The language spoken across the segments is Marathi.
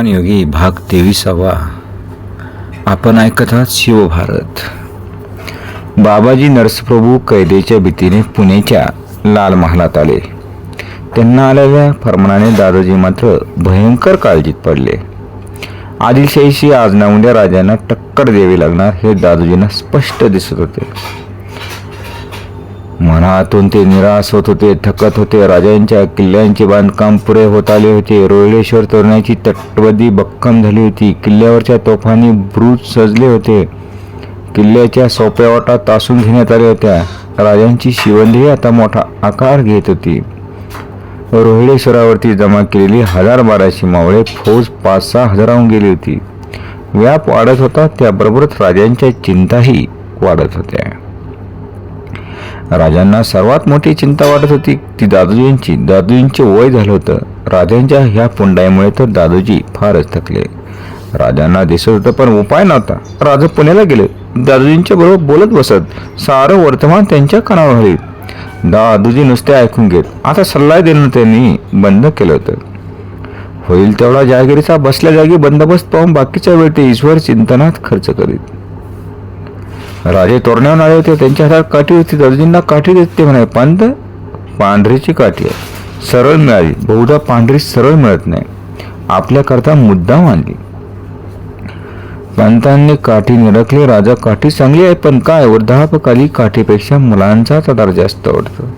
योगी भाग तेविसावा. आपण ऐकत आहात शिवभारत बाबाजी नरसप्रभू कैदेच्या भीतीने पुण्याच्या लाल महालात आले. त्यांना आलेल्या फरमानाने दादाजी मात्र भयंकर काळजीत पडले. आदिलशाहीशी आज ना उद्या राजांना टक्कर द्यावी लागणार हे दादोजींना स्पष्ट दिसत होते. मनातून ते निराश होत होते थकत होते. राजांच्या किल्ल्यांचे बांधकाम पुरे होत आले होते. रोहिडेश्वर तोरण्याची तटबदी भक्कम झाली होती. किल्ल्यावरच्या तोफांनी ब्रूज सजले होते. किल्ल्याच्या सोप्या वाटा तासून घेण्यात आल्या होत्या. राजांची शिवंदी आता मोठा आकार घेत होती. रोहिडेश्वरावरती जमा केलेली हजार बाराशे मावळे फौज पाच सहा हजाराहून गेली होती. व्याप वाढत होता त्याबरोबरच राजांच्या चिंताही वाढत होत्या. राजांना सर्वात मोठी चिंता वाटत होती ती दादोजींची दादोजींचे वय झालं होतं. राजांच्या ह्या पुंडाईमुळे तर दादोजी फारच थकले. राजांना दिसत होतं पण उपाय नव्हता. राजा पुण्याला गेले. दादोजींच्या बरोबर बोलत बसत सारं वर्तमान त्यांच्या कानावर हवी दादोजी नुसते ऐकून घेत आता सल्ला देणं त्यांनी बंद केलं होतं. होईल तेवढा जहागिरीचा बसल्या जागी बंदोबस्त पाहून बाकीच्या वेळ ते ईश्वर चिंतनात खर्च करीत. राजे तोरण्यावर आले होते त्यांच्या हातात काठी होती दर्जींना काठी देत ते म्हणाले पंत पांढरीची काठी आहे सरळ मिळाली बहुधा पांढरी सरळ मिळत नाही आपल्याकरता मुद्दाम आणली. पंतांनी काठी निरखली राजा काठी चांगली आहे पण काय वृद्धापकाली काठीपेक्षा मुलांचाच आधार जास्त आवडतो.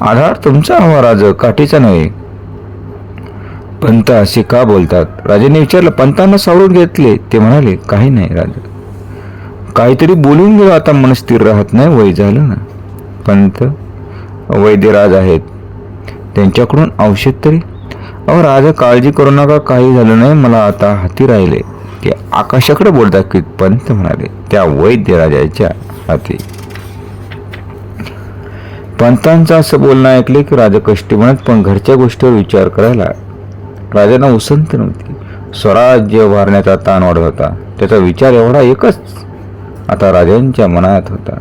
आधार तुमचा हवा राज काठीचा नव्हे पंत असे का बोलतात? राजाने विचारलं पंतांना सावरून घेतले. ते म्हणाले काही नाही राजा. काहीतरी बोलून गेलो आता मन स्थिर राहत नाही वय झालं ना. पंत वैद्यराज आहेत. त्यांच्याकडून औषध तरी. अहो राजा काळजी करू नका काही झालं नाही. मला आता हाती राहिले ते आकाशाकडे बोलतात की पंत म्हणाले त्या वैद्यराजाच्या हाती. पंतांचं असं बोलणं ऐकले की राजा कष्टी म्हणत पण घरच्या गोष्टीवर विचार करायला. राजांना उसंत नव्हती. स्वराज्य उभारण्याचा ताण वाढत होता. त्याचा विचार एवढा एकच आता राजांच्या मनात होता.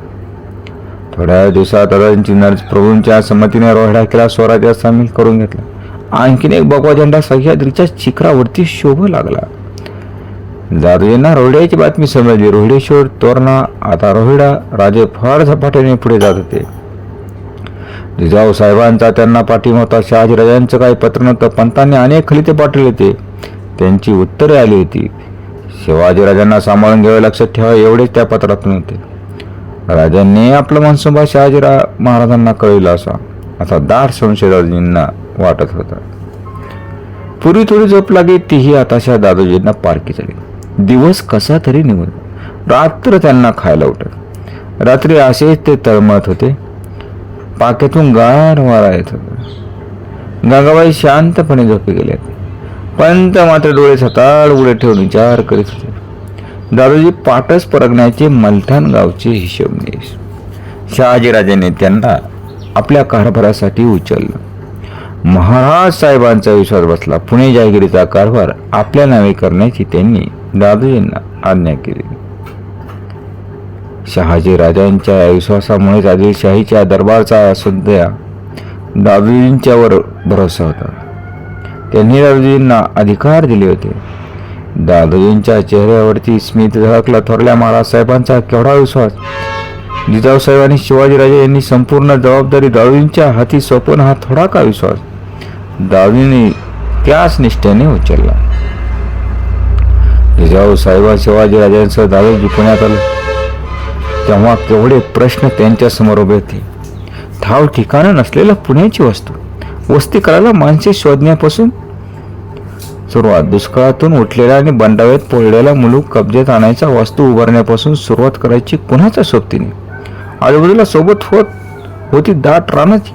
थोड्या दिवसात राजांची नर्ज प्रभूंच्या संमतीने रोहिडा केला स्वराज्यात सामील करून घेतला. आणखीन एक बकवा झेंडा सह्याद्रीच्या शिखरावरती शोभ लागला. जाधवींना रोहिड्याची बातमी समजली. रोहिडेश्वर तोरणा आता रोहिडा राजे फार झपाट्याने पुढे जात होते. जिजाऊ साहेबांचा त्यांना पाठिंबा होता. शहाजीराजांचं काही पत्र नव्हतं. पंतांनी अनेक खलिते पाठवले होते. त्यांची उत्तरे आली होती. शिवाजीराजांना सांभाळून घ्यावे लक्षात ठेवा एवढेच त्या पत्रातून होते राजांनी आपलं मनसुबा शहाजीरा महाराजांना कळविला असा असा दाट संशयदाजींना वाटत होता. पूर्वी थोडी झोप लागली तीही आताशा दादोजींना पारखी झाली दिवस कसा तरी निघून रात्र त्यांना खायला उठत. रात्री असेच ते तळमळत होते. पाक्यातून गार वारा येत होता. गंगाबाई शांतपणे झोपी गेले पंत मात्र डोळे सताळ उडे ठेवून विचार करीत होते. दादोजी पाटस परगण्याचे मलथान गावचे हिशोबनीस. शहाजीराजांनी त्यांना आपल्या कारभारासाठी उचललं. महाराज साहेबांचा विश्वास बसला. पुणे जहागिरीचा कारभार आपल्या नावे करण्याची त्यांनी दादोजींना आज्ञा केली. शहाजी राजांच्या विश्वासामुळेच आदिलशाहीच्या दरबारचा सुद्धा दादोजींच्यावर भरोसा होता. त्यांनी दादोजींना अधिकार दिले होते. दादोजींच्या चेहऱ्यावरती स्मित झळकला थोरल्या महाराजसाहेबांचा केवढा विश्वास. जिजाऊसाहेब आणि शिवाजीराजे यांनी संपूर्ण जबाबदारी दादोजींच्या हाती सोपवून हा थोडा का विश्वास? दादोजींनी त्याच निष्ठेने उचलला. जिजाऊ साहेबा शिवाजीराजांसह दादोजी पुण्यात आले. तेव्हा केवढे प्रश्न त्यांच्यासमोर उभे होते. ठाव ठिकाणं नसलेलं पुण्याची वस्तू. वस्ती करायला माणसे शोधण्यापासून सुरुवात. दुष्काळातून उठलेल्या आणि बंडाव्यात पोळलेला मुलूक कब्जेत आणायचा वास्तू उभारण्यापासून सुरुवात करायची कुणाच्या सोबतीने? आजूबाजूला सोबत होत होती दाट रानाची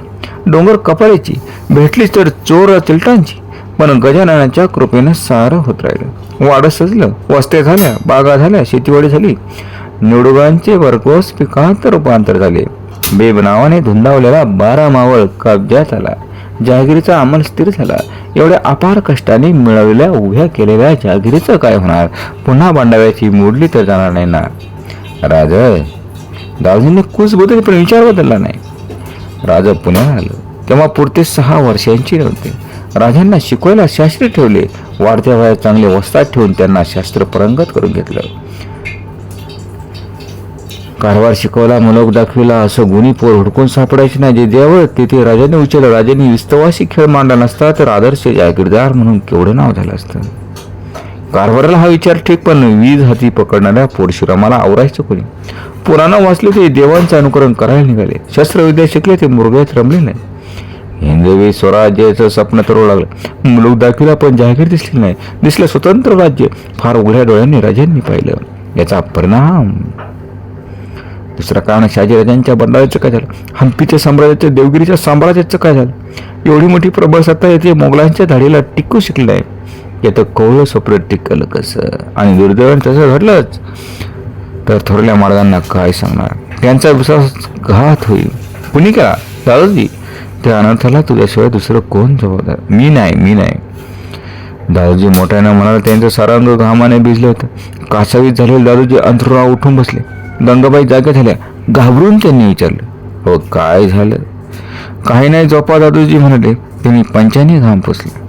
डोंगर कपाळीची भेटलीच तर चोर चिलटांची पण गजाननाच्या कृपेनं सारं होत राहिलं. वाडं सजलं वस्ते झाल्या बागा झाल्या शेतीवाडी झाली. निवडुगांचे भरघोस पिकांत रूपांतर झाले. बेबनावाने धुंदावलेला बारा मावळ कब्जात आला. जहागिरीचा अंमल स्थिर झाला. एवढ्या अपार कष्टाने मिळवलेल्या उभ्या केलेल्या जहागिरीचं काय होणार? पुन्हा बांडाव्याची मोडली तर जाणार नाही ना? राज दावजींनी कुस बदल पण विचार बदलला नाही. राजा पुण्याला आलं. तेव्हा पुरते सहा वर्षांची नव्हते. राजांना शिकवायला शास्त्री ठेवले. वाढत्या वयात चांगले वस्तात ठेवून त्यांना शास्त्र परंगत करून घेतलं. कारभार शिकवला मलोक दाखविला असं गुणी पोर हुडकून सापडायचे नाही. जे देवळ तिथे राजाने विचारलं राजाने विस्तवाशी खेळ मांडला नसता तर आदर्श जागीरदार म्हणून केवढं नाव झालं असतं? कारभाराला हा विचार ठीक पण वीज हाती पकडणाऱ्या पोरशुरामाला आवरायचं कोणी? पुराणं वाचले ते देवांचं अनुकरण करायला निघाले. शस्त्रविद्या शिकले ते मुरग्यात रमले नाही. हिंदवी स्वराज्याचं स्वप्न तरू लागलं. मुलूक दाखविला पण जाहीर दिसली नाही. दिसलं स्वतंत्र राज्य. फार उघड्या डोळ्यांनी राजांनी पाहिलं. याचा परिणाम दुसरं कारण शहाजीराजांच्या बंडाळ्याचं काय झालं? हम्पीच्या साम्राज्याचं देवगिरीच्या साम्राज्याचं काय झालं? एवढी मोठी प्रबळ सत्ता येते मोगलांच्या धाडीला टिकू शिकलं आहे यात कवळं स्वप्न टिकलं कसं? आणि दुर्दैवान तसं घडलंच. तर थोरल्या मार्गांना काय सांगणार? त्यांचा विश्वास घात होईल. कुणी का? दादाजी त्या अनर्थाला तुझ्याशिवाय दुसरं कोण जबाबदार? मी नाही मी नाही. दादूजी मोठ्यानं म्हणाला त्यांचं सारांग घामाने भिजलं होतं. कासावीत झालेले दादूजी अंथरुणा उठून बसले. गंगाबाई जागे झाल्या घाबरून त्यांनी विचारलं हो काय झालं? काही नाही झोपा दादूजी म्हणाले. त्यांनी पंचाने घाम पुसला.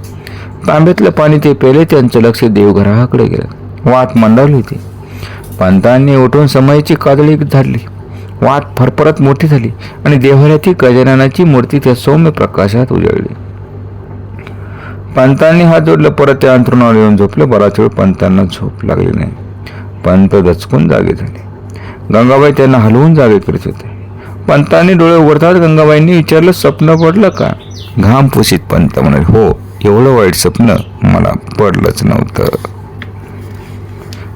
तांब्यातलं पाणी ते पेले त्यांचं लक्ष देवघराकडे गेलं. वाट मंडावली होती. पंतांनी उठून समयची कादळी झाडली वाट फरफरत मोठी झाली आणि देव्हाऱ्याची गजाननाची मूर्ती त्या सौम्य प्रकाशात उजळली. पंतांनी हात जोडलं परत त्या अंतरुणावर येऊन झोपले. बराच वेळ पंतांना झोप लागली नाही. पंत दचकून जागे झाले. गंगाबाई त्यांना हलवून जागे करत होते. पंतांनी डोळे उघडताच गंगाबाईंनी विचारलं स्वप्न पडलं का? घाम पुसीत पंत म्हणाले. हो एवढं वाईट स्वप्न मला पडलंच नव्हतं.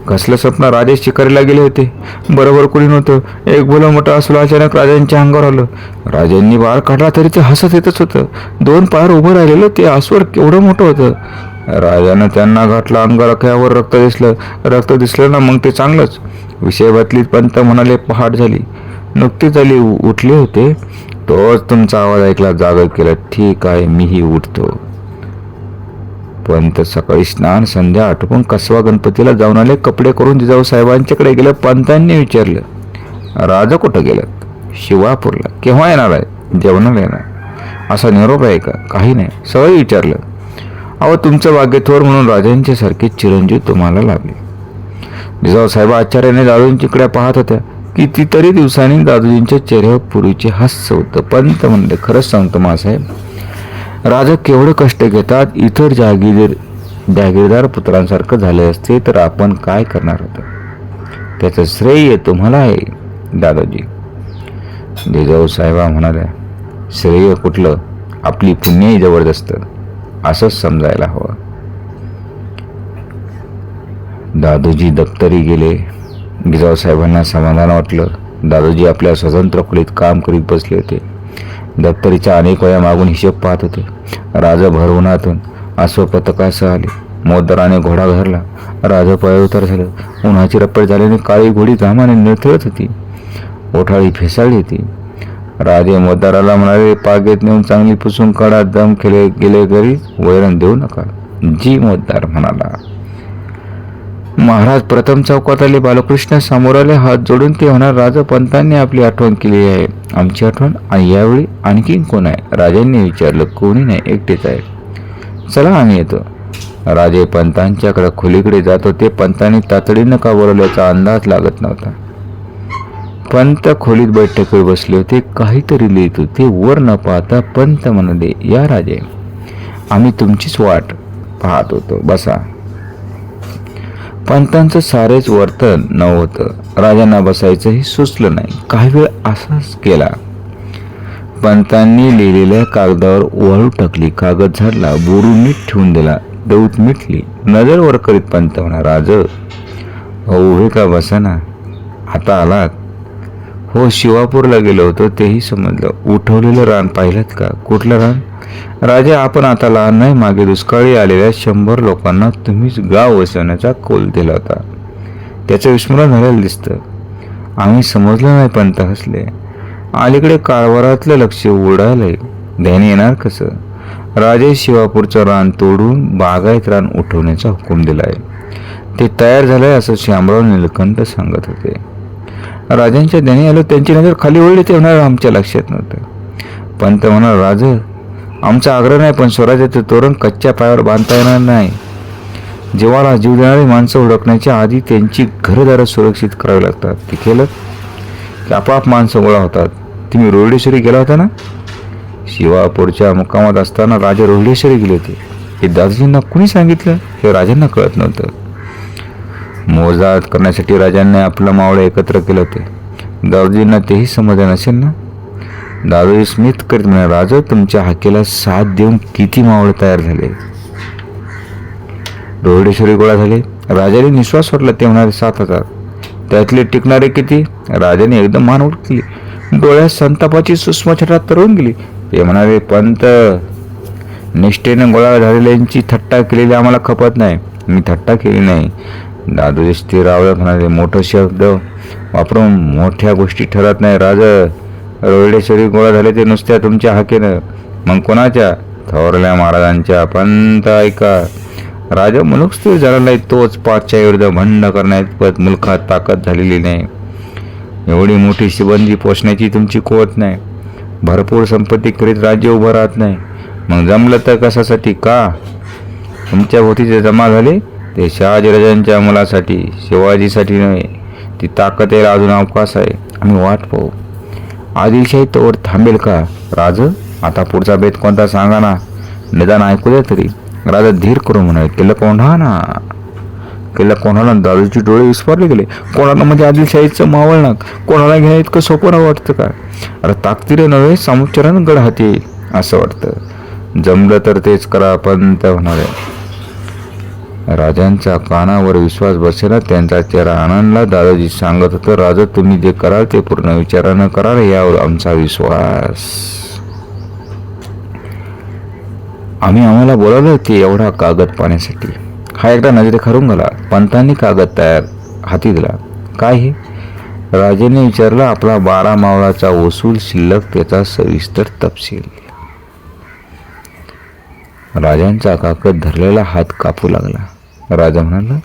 कसलं स्वप्न? राजेश शिकारीला गेले होते. बरोबर कुणी नव्हतं. एक बोला मोठा असलो अचानक राजांच्या अंगावर आलं. राजांनी बार काढला तरी ते हसत येतच होतं. दोन पायावर उभं राहिलेलं ते आसवर केवढं मोठं होतं. राजानं त्यांना घातला अंगरख्यावर रक्त दिसलं. रक्त दिसलं ना मग ते चांगलंच. विषय बदलीत पंत म्हणाले पहाट झाली. नुकतीच आली उठले होते. तोच तुमचा आवाज ऐकला जागर केला ठीक आहे मीही उठतो. पंत सकाळी स्नान संध्या आटोपून कसवा गणपतीला जाऊन आले. कपडे करून जिजाऊ साहेबांच्याकडे गेलं पंतांनी विचारलं राजा कुठं गेलं शिवापूरला. केव्हा येणार आहे? जेवणाला येणार. असा निरोप आहे का? काही नाही. सगळं विचारलं. अहो तुमचं भाग्यथोर म्हणून राजांच्या सारखे चिरंजीव तुम्हाला लाभले जिजाऊ साहेब आचार्याने दादूंच्याकडे पाहत होत्या. कितीतरी दिवसांनी दादूजींच्या चेहऱ्यावर पूर्वीचे हास्य होतं. पंत म्हणले खरंच सांगतो मासाहेब राजा केवढं कष्ट घेतात. इतर जागीर जागीरदार पुत्रांसारखं झाले असते तर आपण काय करणार होतं? त्याचं श्रेय तुम्हाला आहे दादाजी. जिजाऊ साहेबा म्हणाल्या श्रेय कुठलं? आपली पुण्यही जबरदस्त. असंच समजायला हवं. दादोजी दप्तरी गेले. जिजाऊ साहेबांना समाधान वाटलं. दादोजी आपल्या स्वतंत्र खोलीत काम करीत बसले होते. दप्तरीच्या अनेक वया मागून हिशोब पाहत होते. राजा भर उन्हातून अश्वपथकासह आले. मोदराने घोडा घरला राजा पळउतार झालं. उन्हाची रप्पड झाल्याने काळी घोडी घामाने निळथळत होती. ओठाळी फेसाळली होती. राजे मोदाराला म्हणाले पागेत नेऊन चांगली पुसून काढा दम केले गेले घरी वैरण देऊ नका. जी मोद्दार म्हणाला महाराज प्रथम चौकात आले बालकृष्ण समोर आले हात जोडून ते होणार राजा पंतांनी आपली आठवण केली आहे. आमची आठवण आणि यावेळी आणखीन कोण आहे? राजांनी विचारलं कोणी नाही एकटेच आहे. चला आम्ही येतो. राजे पंतांच्याकडे खोलीकडे जात होते. पंतांनी तातडीनं का बोलवल्याचा अंदाज लागत नव्हता. पंत खोलीत बैठकीवर बसले होते काहीतरी लिहित होते. वर न पाहता पंत म्हणाले या राजे आम्ही तुमचीच वाट पाहत होतो. बसा. पंतांचं सारेच वर्तन नव्हतं राजांना बसायचंही सुचलं नाही. काही वेळ असाच केला. पंतांनी लिहिलेल्या कागदावर वाळू टाकली कागद झाडला बोरू मीठ ठेवून दिला दौत मिटली. नजर वर करीत पंत म्हणा राज हो का बसा ना? आता आलात. हो शिवापूरला गेलो होतो तेही समजलं. उठवलेलं रान पाहिलं का? कुठलं रान? राजा आपण आता लहान नाही मागे दुष्काळी आलेल्या शंभर लोकांना तुम्हीच गाव वसवण्याचा कोल दिला होता. त्याचं विस्मरण झालेलं दिसतं. आम्ही समजलं नाही पंत हसले. अलीकडे कारभारातलं लक्ष उडालंय. ध्यान येणार कसं? राजे शिवापूरचं रान तोडून बागायत रान उठवण्याचा हुकूम दिलाय. ते तयार झालंय असं श्यामराव निलकंठ सांगत होते. राजांच्या ध्यानी आलो त्यांची नजर खाली वळली ते होणार आमच्या लक्षात नव्हतं. पंत म्हणाल राज आमचा आग्रह नाही पण स्वराज्याचं तोरण कच्च्या पायावर बांधता येणार नाही. जेव्हा जीव देणारी माणसं ओळखण्याच्या आधी त्यांची घरदारं सुरक्षित करावी लागतात. ते केलं की आपाप माणसं गोळा होतात. तुम्ही रोहिडेश्वरी गेला होता ना? शिवापूरच्या मुक्कामात असताना राजा रोहिडेश्वरी गेले होते. हे दादाजींना कुणी सांगितलं? हे राजांना कळत नव्हतं. मोजात करण्यासाठी राजांनी आपलं मावळं एकत्र केलं होते. दादाजींना तेही समजलं नसेल ना? दादाजी स्मित करीत म्हणे राजा तुमच्या हाकेला साथ देऊन किती मावळे तयार झाले? रोहिडेश्वरी गोळा झाले. राजाने निश्वास वाटला ते म्हणाले सात हजार. त्यातले टिकणारे किती? राजाने एकदम मान उठली डोळ्यात संतापाची सूक्ष्म छटा तरवून गेली. ते म्हणाले पंत निष्ठेने गोळा झालेल्यांची थट्टा केलेली आम्हाला खपत नाही. मी थट्टा केली नाही. दादोजी रावळत म्हणाले मोठं शब्द वापरून मोठ्या गोष्टी ठरत नाही राज. रोहिडेश्वरी गोळा झाले ते नुसत्या तुमच्या हाकेनं. मग कोणाच्या? थोरल्या महाराजांच्या पंत ऐका राजा मुलूक स्थिर झाला नाही तोच पाचच्या विरुद्ध भंड करण्यात मुलखात ताकद झालेली नाही. एवढी मोठी शिबंदी पोचण्याची तुमची कोवत नाही. भरपूर संपत्ती करीत राज्य उभं राहत नाही. मग जमलं तर कशासाठी? का? तुमच्या भोवती जे जमा झाले? ते शहाजीराजांच्या मुलासाठी शिवाजीसाठी नव्हे ती ताकद यायला अजून अवकाश आहे आम्ही वाट पाहू. आदिलशाही तोवर थांबेल का? राज आता पुढचा बेत कोणता सांगा ना. निदान ऐकू द्या तरी. राजा धीर करू म्हणाले केलं कोंढा ना केलं कोणाला दादूची डोळे विस्फारले गेले. कोणाला म्हणजे आदिलशाहीचं मावळणाक कोणाला घेणं इतकं सोपं वाटतं का? अरे ताकदीरे नव्हे समुच्चरण गड हाती असं वाटतं. जमलं तर तेच करा पण त्या म्हणाले राजांच्या कानावर विश्वास बसेना त्यांचा चेहरा आनंदला दादाजी सांगत होतं राजा तुम्ही जे कराल ते पूर्ण विचारानं कराल यावर आमचा विश्वास. आम्ही आम्हाला बोलावलं ते एवढा कागद पाण्यासाठी. हा एकदा नजरे खरून गेला. पंतांनी कागद तयार हाती दिला. काय हे? राजेने विचारला आपला बारा मावळाचा वसूल शिल्लक त्याचा सविस्तर तपशील. राजांचा काकद धरलेला हात कापू लागला. राजा म्हणाला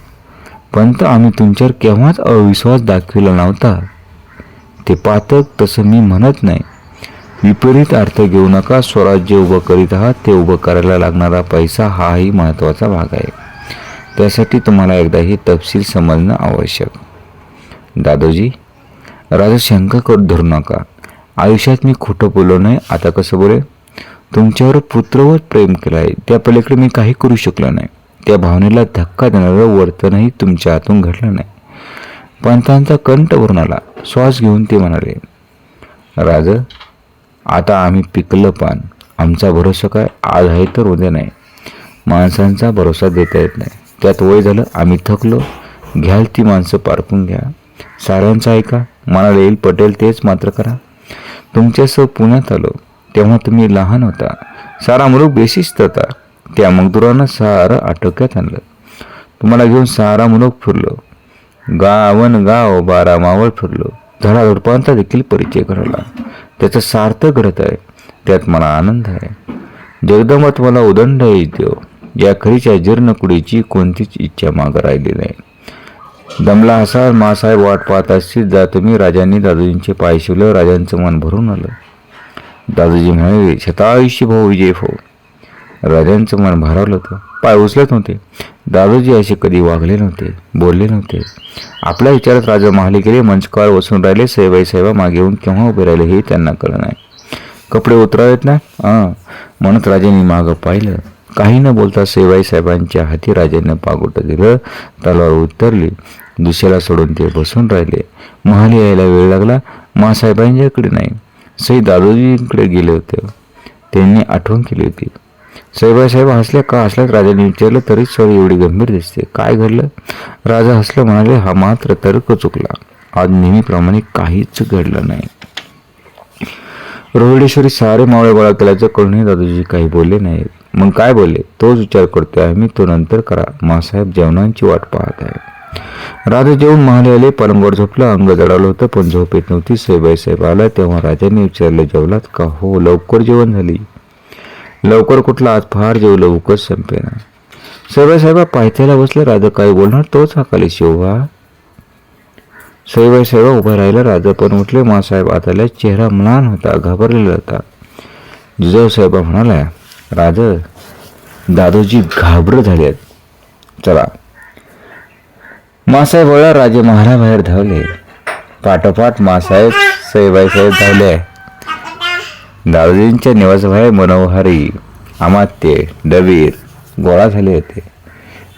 पंत आम्ही तुमच्यावर केव्हाच अविश्वास दाखविला नव्हता. ते पातक तसं मी म्हणत नाही. विपरीत अर्थ घेऊ नका स्वराज्य उभं करीत आहात ते उभं करायला लागणारा पैसा हाही महत्त्वाचा भाग आहे. त्यासाठी तुम्हाला एकदा हे तपशील समजणं आवश्यक. दादोजी राजा शंका करू धरू नका. आयुष्यात मी खोटं बोललो नाही. आता कसं बोले? तुमच्यावर पुत्रवत प्रेम केलं आहे त्या पलीकडे मी काही करू शकलो नाही. त्या भावनेला धक्का देणारं वर्तनही तुमच्या हातून घडलं नाही. पंथांचा कंठ भरून आला. श्वास घेऊन ते म्हणाले राज आता आम्ही पिकलं पान. आमचा भरोसा काय? आज आहे तर उद्या नाही. माणसांचा भरोसा देता येत नाही. त्यात वय झालं आम्ही थकलो. घ्याल ती माणसं पारखून घ्या. साऱ्यांचं ऐका. मनाला येईल पटेल तेच मात्र करा. तुमच्यासह पुण्यात आलो. तेव्हा तुम्ही लहान होता. सारा मुलूक बेशिस्त होता. त्या मगदुरानं सहारा आटोक्यात आणलं. तुम्हाला घेऊन सारा मुलूक फिरलो. गावन गाव बारा मावळ फिरलो झाडाझुडपांचा देखील परिचय घडला. त्याचं सार्थ घडत आहे. त्यात मला आनंद आहे. जगदंबा तुम्हाला उदंड येतो या खरीच्या जीर्णकुडीची कोणतीच इच्छा मागं राहिली नाही. दमला असा मासाहेब वाट पाहत असतील जा तुम्ही राजांनी दादूजींचे पाय शिवलं राजांचं मन भरून आलं. दादूजी म्हणाले शतायुष्य भाऊ विजय भाऊ राजांचं मन भारावलं होतं. पाय उचलत नव्हते. दादोजी असे कधी वागले नव्हते बोलले नव्हते. आपल्या विचारात राजा महाली गेले बसून राहिले साहेबाई साहेबा मागे येऊन केव्हा उभे राहिले हे त्यांना कळलं नाही. कपडे उतरावेत ना? हां. म्हणत राजांनी मागं पाहिलं. काही न बोलता सेवाई साहेबांच्या हाती राजांना पागोटं दिलं तलवार उतरली दुसऱ्याला सोडून ते बसून राहिले. महाली यायला वेळ लागला मासाहेबांच्याकडे नाही. सई दादोजींकडे गेले होते. त्यांनी आठवण केली होती. साहेबासाहेब हसल्या का? हसल्यात राजाने विचारलं तरी सर एवढी गंभीर दिसते. काय घडलं? राजा हसलं म्हणाले हा मात्र तर्क चुकला. आज नेहमीप्रमाणे काहीच घडलं नाही. रोहिडेश्वरी सारे मावळे गोळा केल्याचं कळूनही दादोजी काही बोलले नाहीत. मग काय बोलले? तोच विचार करतोय आम्ही तो नंतर करा. मासाहेब जेवणांची वाट पाहत आहे राजा जेवून महाले आले पलंगवर झोपलं अंग जडालं होतं पण झोप येत नव्हती. साहेबाई साहेब आला तेव्हा राजाने विचारले जेवलात का? हो लवकर जेवण झाली. लवकर कुठला आज फार जेव लवकर संपेना साहेबा साहेबा पायथ्याला बसले राजा काय बोलणार? तोच हाकाले शिवभा साहेबाई साहेबा उभा राहिला राजा पण उठले मासाहेब आताला चेहरा म्लान होता घाबरलेला होता. जिजाऊ साहेबा म्हणाला राजा दादोजी घाबर झालेत चला. मासाहेब वळा राजे महाराबाहेर धावले. पाठोपाठ मासाहेब सईबाई साहेब धावले. दादोजींच्या निवासबाहेर मनोहारी अमात्य डबीर गोळा झाले होते.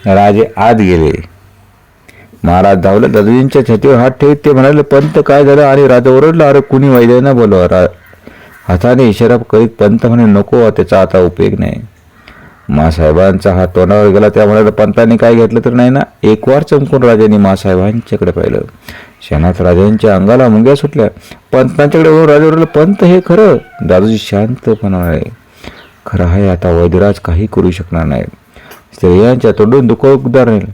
राजे आत गेले. महाराज धावले दादोजींच्या छातीवर हात ठेवत ते म्हणाले पंत काय झालं? आणि राजा ओरडला अरे कुणी वैद्यांना बोलवा रा हाताने इशारा करीत पंत म्हणे नको त्याचा आता उपयोग नाही. मासाहेबांचा हात तोंडावर गेला त्या म्हणाला पंतांनी काय घेतलं तर नाही ना? एक वार चमकून राजांनी मासाहेबांच्याकडे पाहिलं. क्षणात राजांच्या अंगाला मुंग्या सुटल्या. पंतांच्याकडे वरून राजा ओरडला पंत हे खरं? दादोजी शांतपणा आहे. खरं आहे आता वैद्यराज काही करू शकणार नाही. स्त्रियांच्या तोंडून दुःख उद्गार राहील.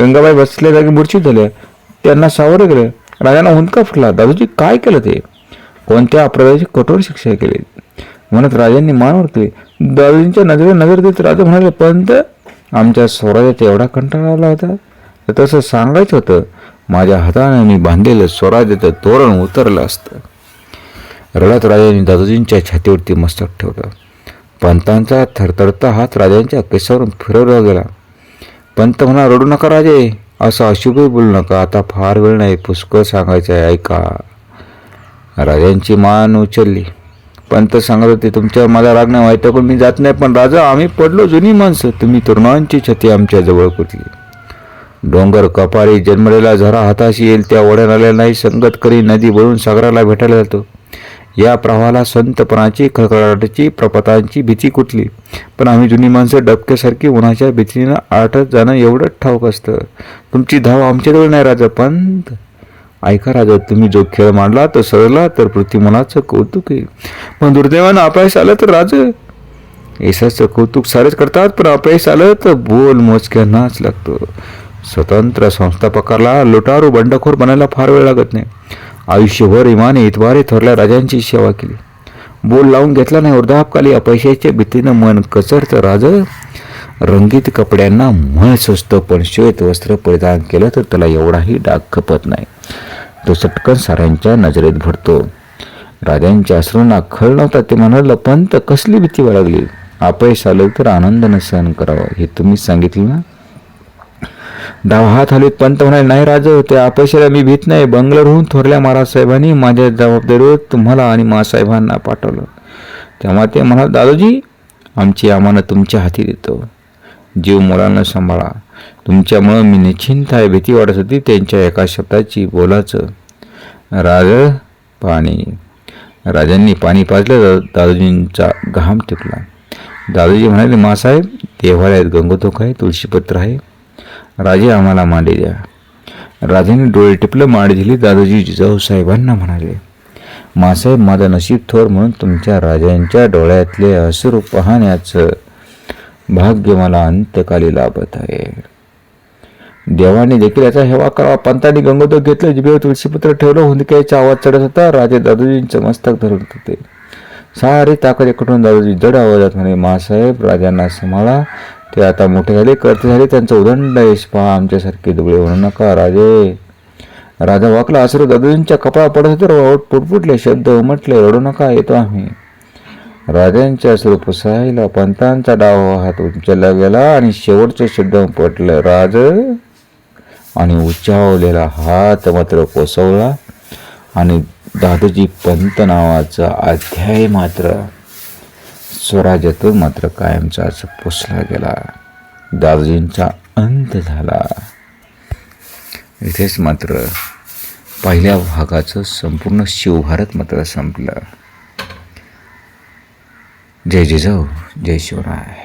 गंगाबाई बसल्या जागी मूर्छित झाल्या. त्यांना सावरं गेलं. राजांना हुंदका फुटला. दादोजी काय केलं ते? कोणत्या अपराधाची कठोर शिक्षा केली? म्हणत राजांनी मान वरकली दादोजींच्या नजरे नजर देत राजा म्हणाले पंत आमच्या स्वराज्याचा एवढा कंटाळा आला होता? तर तसं सांगायचं होतं. माझ्या हाताने मी बांधलेलं स्वराज्याचं तोरण उतरलं असतं. रडत राजांनी दादोजींच्या छातीवरती मस्तक ठेवलं. पंतांचा थरथरता हात राजांच्या केसावरून फिरवला गेला. पंत म्हणा रडू नका राजे असं अशुभही बोलू नका. आता फार वेळ नाही पुष्कळ सांगायचं आहे ऐका. राजांची मान उचलली. पंत सांगत होते तुमच्या मला राग नाही वाईट पण मी जात नाही पण राजा आम्ही पडलो जुनी माणसं. तुम्ही तरुणांची छती आमच्या जवळ कुठली? डोंगर कपारी जन्मलेला झरा हाताशी येईल त्या ओढ्या नाही संगत करी नदी वळून सागराला भेटायला जातो. या प्रवाहाला संतपणाची खळखळाटाची प्रपतांची भीती कुठली? पण आम्ही जुनी माणसं डबक्यासारखी उन्हाच्या भीतीनं आटत जाणं एवढंच ठाऊक असतं. तुमची धाव आमच्याजवळ नाही राजा पंत ऐका राजा तुम्ही जो खेळ मांडला तो सरला तर पृथ्वीमनाचं कौतुक आहे पण दुर्दैवानं अपयश आलं तर राज? यशाचं कौतुक सारेच करतात पण अपयश आलं तर बोल मोजक्या नाच लागतो. स्वतंत्र संस्थापकाला लुटारू बंडखोर बनायला फार वेळ लागत नाही. आयुष्यभर इमाने इतवारे थोरल्या राजांची सेवा केली. बोल लावून घेतला नाही वृद्धापकाली अपयशाच्या भीतीनं मन कचरतं राज. रंगीत कपड्यांना म्हण सुचतं पण श्वेत वस्त्र परिधान केलं तर त्याला एवढाही डाग खपत नाही. तो चटकन साऱ्यांच्या नजरेत भरतो. राजांच्या अश्रूंना खळ नव्हता ते म्हणाल पंत कसली भीती बाळगली? अपयश आलं तर आनंदानं सहन करावं. हे तुम्ही सांगितलं ना? डाव हात हलवीत. पंत म्हणाले नाही राज त्या अपयशाला मी भीत नाही. बंगलोरहून थोरल्या महाराज साहेबांनी माझ्या जबाबदारीवर तुम्हाला आणि मासाहेबांना पाठवलं. तेव्हा ते म्हणाल दादोजी आमची आम्हाला तुमच्या हाती देतो. जीव मुलांना सांभाळा. तुमच्यामुळं मी निश्चिंत आहे. भीती वाटत होती त्यांच्या एका शब्दाची बोलाचं. राज पाणी. राजांनी पाणी पाजलं. दादोजींचा घाम टिपला दादोजी म्हणाले मासाहेब देवालयात गंगोतोक आहे तुळशीपत्र आहे. राजे आम्हाला मांडी द्या. राजाने डोळे टिपलं मांडी दिली. दादोजी जिजाऊ साहेबांना म्हणाले मासाहेब माझा नशीब थोर म्हणून तुमच्या राजांच्या डोळ्यातले अश्रू पाहण्याचं भाग्य मला अंतकाली लाभत आहे. देवाने देखील याचा हेवा करावा. पंतांनी गंगोदर घेतलं जिबेवर तुळशीपत्र ठेवलं हुंदक्याचा आवाज चढत होता. राजे दादोजींचं मस्तक धरत होते. सारी ताकद एकटून दादोजी जड आवाजात म्हणे मासाहेब राजांना सांभाळा. ते आता मोठे झाले करते झाले त्यांचं उदंड यश पहा आमच्यासारखे दुबळे म्हणू नका राजे. राजा वाकला असं दादोजींच्या कपाळा पडत होते ओठ पुटपुटले शब्द उमटले रडू नका येतो आम्ही. राजांच्या स्वरूप पुसायला पंतांचा डाव हात उंचला गेला आणि शेवटचे शब्द पटलं राज. आणि उच्चावलेला हात मात्र कोसवला आणि दादोजी पंत नावाचा अध्याय मात्र स्वराज्यातून मात्र कायमचाच पुसला गेला. दादोजींचा अंत झाला. इथेच मात्र पहिल्या भागाचं संपूर्ण शिवभारत मात्र संपलं. जय जिजाऊ जय शिवराय.